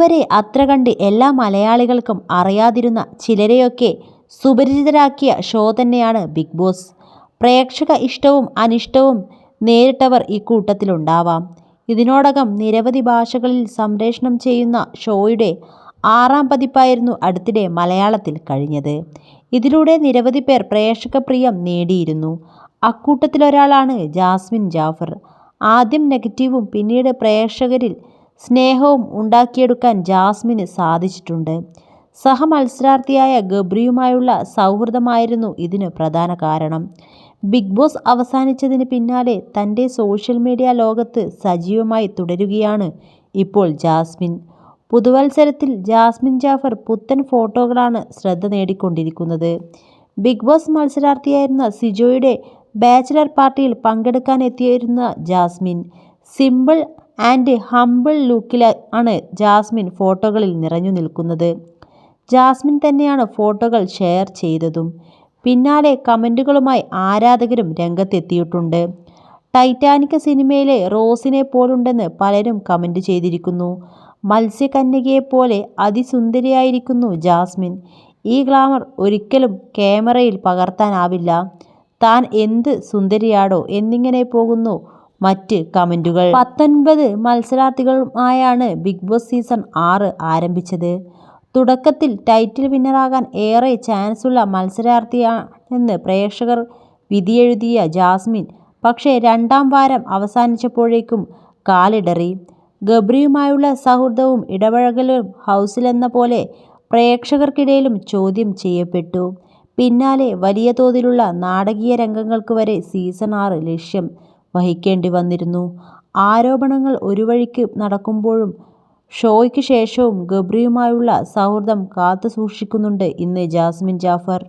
അതുവരെ അത്ര കണ്ട് എല്ലാ മലയാളികൾക്കും അറിയാതിരുന്ന ചിലരെയൊക്കെ സുപരിചിതരാക്കിയ ഷോ തന്നെയാണ് ബിഗ് ബോസ്. പ്രേക്ഷക ഇഷ്ടവും അനിഷ്ടവും നേരിട്ടവർ ഇക്കൂട്ടത്തിലുണ്ടാവാം ഇതിനോടകം നിരവധി ഭാഷകളിൽ സംപ്രേഷണം ചെയ്യുന്ന ഷോയുടെ ആറാം പതിപ്പായിരുന്നു അടുത്തിടെ മലയാളത്തിൽ കഴിഞ്ഞത്. ഇതിലൂടെ നിരവധി പേർ പ്രേക്ഷക പ്രിയം നേടിയിരുന്നു. അക്കൂട്ടത്തിലൊരാളാണ് ജാസ്മിൻ ജാഫർ. ആദ്യം നെഗറ്റീവും പിന്നീട് പ്രേക്ഷകരിൽ സ്നേഹവും ഉണ്ടാക്കിയെടുക്കാൻ ജാസ്മിന് സാധിച്ചിട്ടുണ്ട്. സഹമത്സരാർത്ഥിയായ ഗബ്രിയുമായുള്ള സൗഹൃദമായിരുന്നു ഇതിന് പ്രധാന കാരണം. ബിഗ് ബോസ് അവസാനിച്ചതിന് പിന്നാലെ തന്റെ സോഷ്യൽ മീഡിയ ലോകത്ത് സജീവമായി തുടരുകയാണ് ഇപ്പോൾ ജാസ്മിൻ. പുതുവത്സരത്തിൽ ജാസ്മിൻ ജാഫർ പുത്തൻ ഫോട്ടോകളാണ് ശ്രദ്ധ നേടിക്കൊണ്ടിരിക്കുന്നത്. ബിഗ് ബോസ് മത്സരാർത്ഥിയായിരുന്ന സിജോയുടെ ബാച്ചിലർ പാർട്ടിയിൽ പങ്കെടുക്കാനെത്തിയിരുന്ന ജാസ്മിൻ സിമ്പിൾ ആൻഡ് ഹമ്പിൾ ലുക്കിലാണ് ജാസ്മിൻ ഫോട്ടോകളിൽ നിറഞ്ഞു നിൽക്കുന്നത്. ജാസ്മിൻ തന്നെയാണ് ഫോട്ടോകൾ ഷെയർ ചെയ്തതും. പിന്നാലെ കമന്റുകളുമായി ആരാധകരും രംഗത്തെത്തിയിട്ടുണ്ട്. ടൈറ്റാനിക് സിനിമയിലെ റോസിനെ പോലുണ്ടെന്ന് പലരും കമന്റ് ചെയ്തിരിക്കുന്നു. മത്സ്യകന്യകയെപ്പോലെ അതിസുന്ദരിയായിരിക്കുന്നു ജാസ്മിൻ. ഈ ഗ്ലാമർ ഒരിക്കലും ക്യാമറയിൽ പകർത്താനാവില്ല. താൻ എന്ത് സുന്ദരിയാടോ എന്നിങ്ങനെ പോകുന്നു മറ്റ് കമന്റുകൾ. പത്തൊൻപത് മത്സരാർത്ഥികളുമായാണ് ബിഗ് ബോസ് സീസൺ ആറ് ആരംഭിച്ചത്. തുടക്കത്തിൽ ടൈറ്റിൽ വിന്നറാകാൻ ഏറെ ചാൻസുള്ള മത്സരാർത്ഥിയാണെന്ന് പ്രേക്ഷകർ വിധിയെഴുതിയ ജാസ്മിൻ. പക്ഷേ രണ്ടാം വാരം അവസാനിച്ചപ്പോഴേക്കും കാലിടറി. ഗബ്രിയുമായുള്ള സൗഹൃദവും ഇടപഴകലും ഹൗസിലെന്ന പോലെ പ്രേക്ഷകർക്കിടയിലും ചോദ്യം ചെയ്യപ്പെട്ടു. പിന്നാലെ വലിയ തോതിലുള്ള നാടകീയ രംഗങ്ങൾക്ക് വരെ സീസൺ ആറ് ലക്ഷ്യം. വഹിക്കേണ്ടി വന്നിരുന്നു. ആരോപണങ്ങൾ ഒരു വഴിക്ക് നടക്കുമ്പോഴും ഷോയ്ക്ക് ശേഷവും ഗബ്രിയുമായുള്ള സൗഹൃദം കാത്തുസൂക്ഷിക്കുന്നുണ്ട് ഇന്ന് ജാസ്മിൻ ജാഫർ.